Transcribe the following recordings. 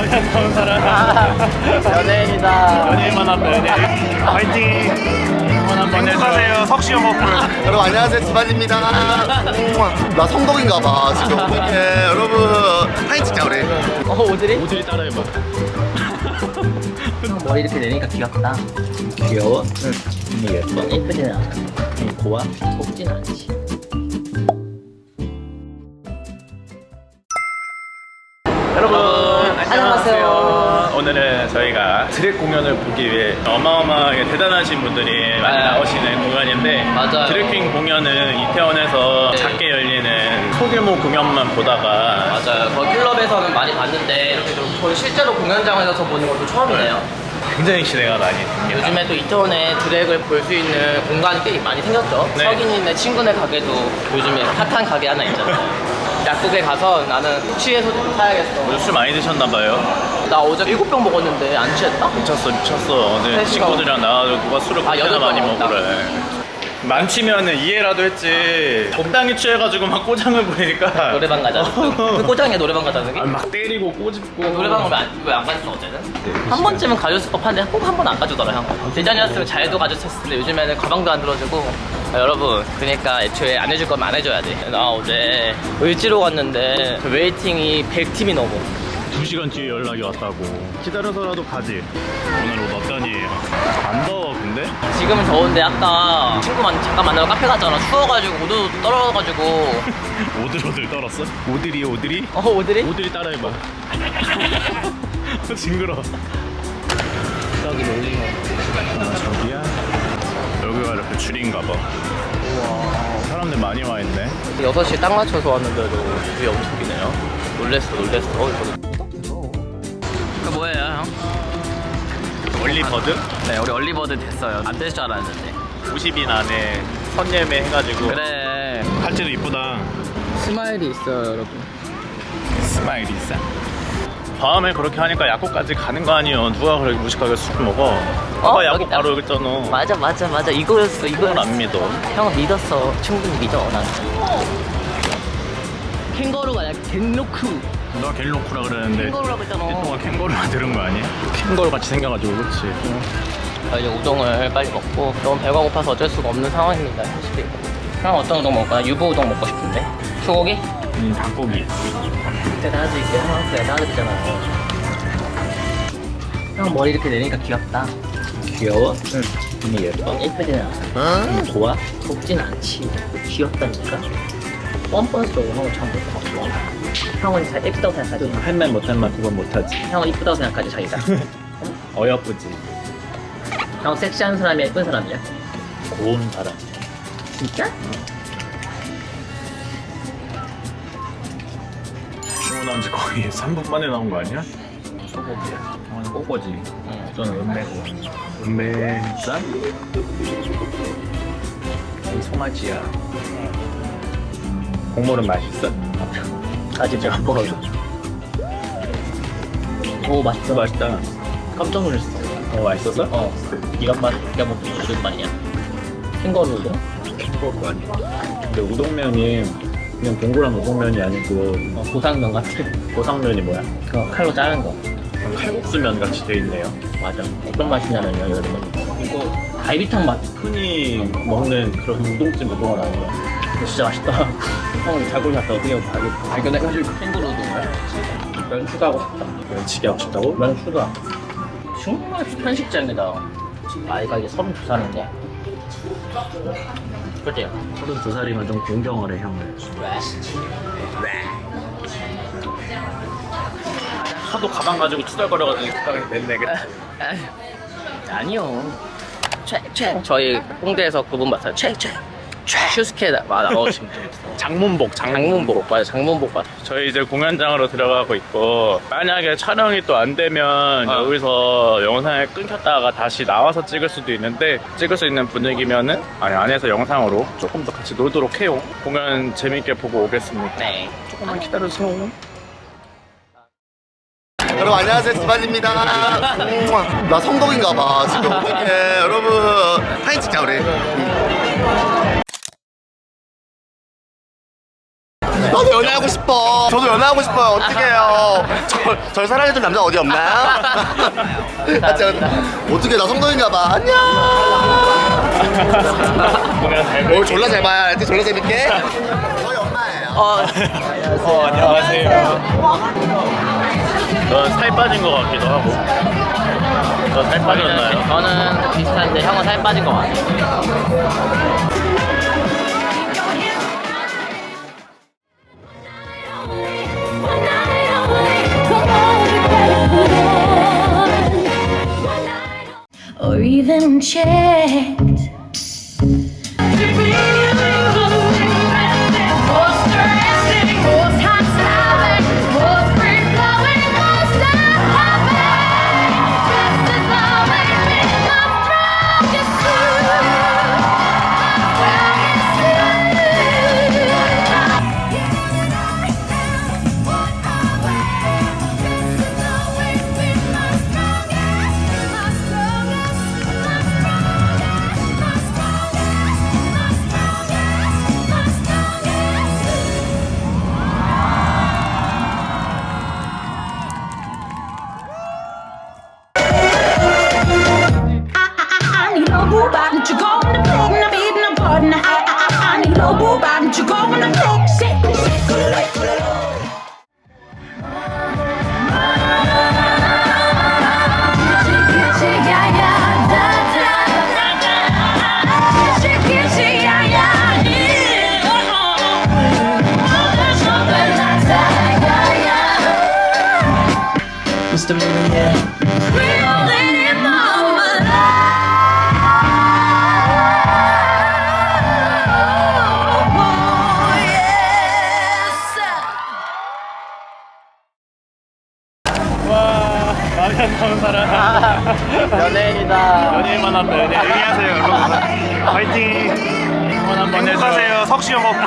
마음에 안 드는 사람 연예인이다. 연예인만 하면 연예인 파이팅 응원 한번 해주세요 석시영 어플 여러분 안녕하세요 지반입니다. 나 성동인가 봐 지금. 예, 여러분 사진 찍자 우리. 어, 오드리? 오들이 따라해봐 머리 이렇게 내니까 귀엽다. 귀여워? 응. 예뻐. 예쁘진 않아. 고와? 곱진 않지. 드랙 공연을 보기 위해 어마어마하게 대단하신 분들이 많이 네. 나오시는 공연인데 맞아요. 드래킹 공연은 이태원에서 네. 작게 열리는 소규모 공연만 보다가 맞아요. 클럽에서는 많이 봤는데 이렇게 좀 거의 실제로 공연장에서 보는 것도 처음이네요. 굉장히 기대가 많이 됩니다 요즘에 또 이태원에 드랙을 볼 수 있는 공간이 꽤 많이 생겼죠. 네. 석인이네 친구네 가게도 요즘에 핫한 가게 하나 있잖아요. 약국에 가서 나는 취해서 좀 사야겠어. 오늘 술 많이 드셨나봐요 나 어제 일곱 병 먹었는데 안 취했다? 미쳤어 미쳤어 어제 셋이서. 친구들이랑 나와서 누가 술을 아, 그렇게 여덟 많이 병 먹으래 많지면은 이해라도 했지 적당히 취해가지고 막 꼬장을 부리니까 노래방 가자. 그 꼬장에 노래방 가자는 게? 아, 막 때리고 꼬집고 노래방 오면 왜안 가졌어 어제는? 한 번쯤은 가졌을 법한데 꼭 한 번 안 가주더라 형 대전이었으면 잘도 가졌을 텐데 요즘에는 가방도 안 들어주고 아, 여러분 그러니까 애초에 안 해줄 거면 안 해줘야 돼나 어제 을지로 갔는데 그 웨이팅이 100팀이 넘어 2시간 뒤에 연락이 왔다고 기다려서라도 가지 오늘 옷 어떠니? 안 더워 근데? 지금은 더운데 아까 친구 만, 잠깐 만나러 카페 갔잖아 추워가지고 우도 떨어가지고 오들오들 떨었어? 오들이 오들이? 어 오드리? 오들이 따라해봐 징그러 저기 놀리고 아 저기야? 여기가 이렇게 줄인가 봐. 우와 사람들 많이 와 있네. 6시에 딱 맞춰서 왔는데도 줄이 엄청 기네요. 놀랬어 놀랬어. 어 저기 그 뭐예요 형? 올리버드? 네 우리 얼리버드 됐어요. 안 될 줄 알았는데. 50인 안에 선예매 해가지고. 그래. 팔찌도 이쁘다. 스마일이 있어요 여러분. 스마일이 있어 다음에 그렇게 하니까 약국까지 가는 거 아니에요. 누가 그렇게 무식하게 술 먹어? 아까 어? 약국 여기 있다. 바로 여기 있잖아. 맞아 맞아 맞아. 이거였어 이거였어. 안 믿어. 형은 믿었어. 충분히 믿어 난. 캥거루가 아니라 겐노쿠. 너가 갤로쿠라 그러는데 캥거루라고 했잖아. 동안 캥거루가 들은 거 아니야? 캥거루 같이 생겨가지고 그렇지 아, 이제 우동을 빨리 먹고. 너무 배가 고파서 어쩔 수가 없는 상황입니다. 솔직히. 형 어떤 우동 먹을까? 유부 우동 먹고 싶은데? 소고기? 음 닭고기 그때 나와줄게 형 그래 나와줬잖아 형 머리 이렇게 내니까 귀엽다. 귀여워? 응. 예뻐? 예쁘진 않아. 좋아? 곱진 않지. 귀엽다니까? 뻔뻔스러워. 형은 막 좋아. 형은 잘 예쁘다고 생각하지? 할 말 못할 말 그건 못하지. 형은 이쁘다고 생각하지 자기가? 어여쁘지. 형 섹시한 사람이 예쁜 사람이야? 고운 사람. 진짜? 주문한 지 거의 3분 만에 나온 거 아니야? 소고기야 저는 꼬꼬지 응 저는 은매고 은매 쌈? 이 소마지야 국물은 맛있어? 아직 안 먹어요 오 맛있어 맛있다 깜짝 놀랐어 어 맛있었어? 어 이런 맛 이런 맛 무슨 말이야 캥거루 우동? 그거 아니야 근데 우동면이 그냥 동그란 우동면이 아니고 어, 고상면 같아. 고상면이 뭐야? 그 칼로 자른 거. 칼국수면 같이 돼 있네요. 맞아. 어떤 맛이냐면요 여러분 이거 갈비탕 맛. 흔히 먹는 그런 우동집 우동은 이거 진짜 맛있다. 형은 잘 골랐다 어떻게 발, 발견해가지고 캥거루 우동을 면 추가하고 싶다. 면치기 하고 싶다고? 면 추가. 정말 편식장이다. 아이가 이제 32살인데 그치? 32살이면 좀 공경을 해 형을 하도 가방 가지고 투덜거려가지고 가방이 됐네 그치? 아니요. 최, 최. 저희 홍대에서 그분 봤어요. 최, 최. 최. 슈스케 나- 와, 나오신 분. 장문복 장문복, 맞아. 장문복 봤어. 저희 이제 공연장으로 들어가고 있고 만약에 촬영이 또 안 되면 어. 여기서 영상을 끊겼다가 다시 나와서 찍을 수도 있는데 찍을 수 있는 분위기면은 아니 안에서 영상으로 조금 더 같이 놀도록 해요 공연 재밌게 보고 오겠습니다 네. 조금만 기다려주세요 여러분 안녕하세요 지반입니다. 나 성동인가 봐 지금. 예, 여러분 사진 찍자 우리. 나도 연애하고 싶어. 저도 연애하고 싶어요. 어떡해요. 저, 절 사랑해줄 남자 어디 없나요? 아, 제가, 어떻게 나 성동인가 봐. 안녕. 오늘 졸라 잘 봐요. 하여튼 졸라 재밌게. 저희 엄마예요. 어, 어, 안녕하세요. 넌살 빠진 것 같기도 하고. 너 살 빠졌나요? 저는 비슷한데 형은 살 빠진 것 같아요. Even checked. 와, 마음이 안 나온 사람. 연예인이다. 연예인 만났다, 연예인. 안녕하세요 여러분 화이팅 응원 한번 해줘. 힘내세요 석시영 어플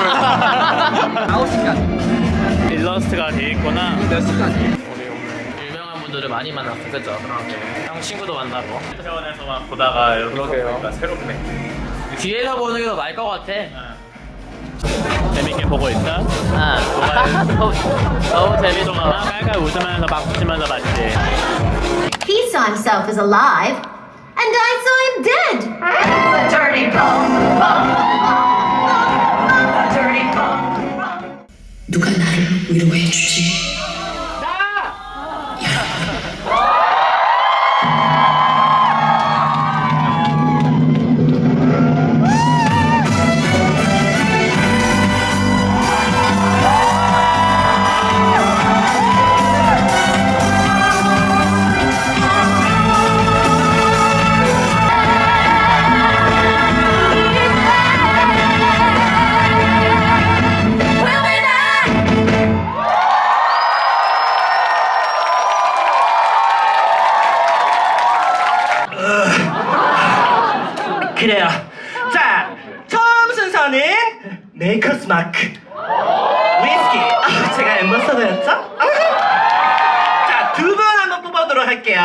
9시까지. 일러스트가 돼 있구나. 몇 시까지? 분들을 많이 만났어, 그죠? 형 친구도 만나고. 태원에서만 보다가 이렇게 보니까 새롭네. 뒤에서 보는 게 더 나을 것 같아. 재밌게 보고 있어? 아, 너무, 너무 재밌어. 깔깔 웃으면서 막 붙이면서 봤지. He saw himself as alive, and I saw him dead. Dirty bum, bum, bum, dirty bum. 누가 나를 위로해 주지? 메이커스 마크. 위스키. 아, 제가 엠버서더였죠? 자, 두 분 한번 뽑아보도록 할게요.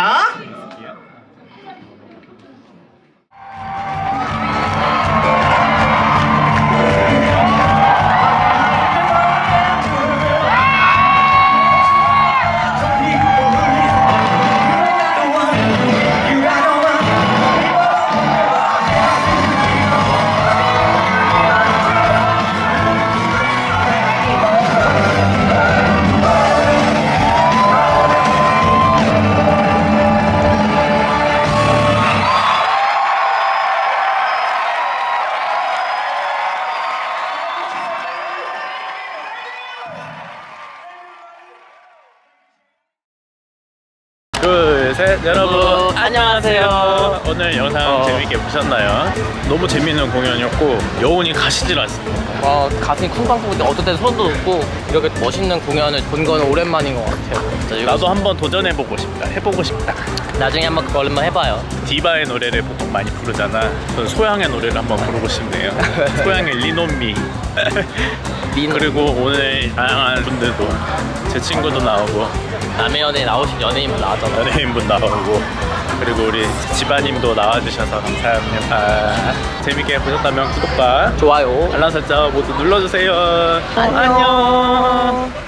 안녕하세요. 오늘 영상 어. 재밌게 보셨나요? 너무 재밌는 공연이었고, 여운이 가시질 않습니다. 어, 가슴이 쿵쾅쿵인데 어떤 때는 손도 놓고 이렇게 멋있는 공연을 본 거는 오랜만인 것 같아요. 진짜 이거 나도 한번 도전해보고 싶다. 해보고 싶다. 나중에 한번 그거 얼마 해봐요. 디바의 노래를 보통 많이 부르잖아. 저는 소양의 노래를 한번 부르고 싶네요. 소양의 리노미. 린- 그리고 오늘 다양한 분들도 제 친구도 나오고 남의 연예인 나오신 연예인분 나왔잖아. 연예인분 나오고 그리고 우리 집안님도 나와주셔서 감사합니다. 재밌게 보셨다면 구독과 좋아요. 알람 설정 모두 눌러주세요. 안녕.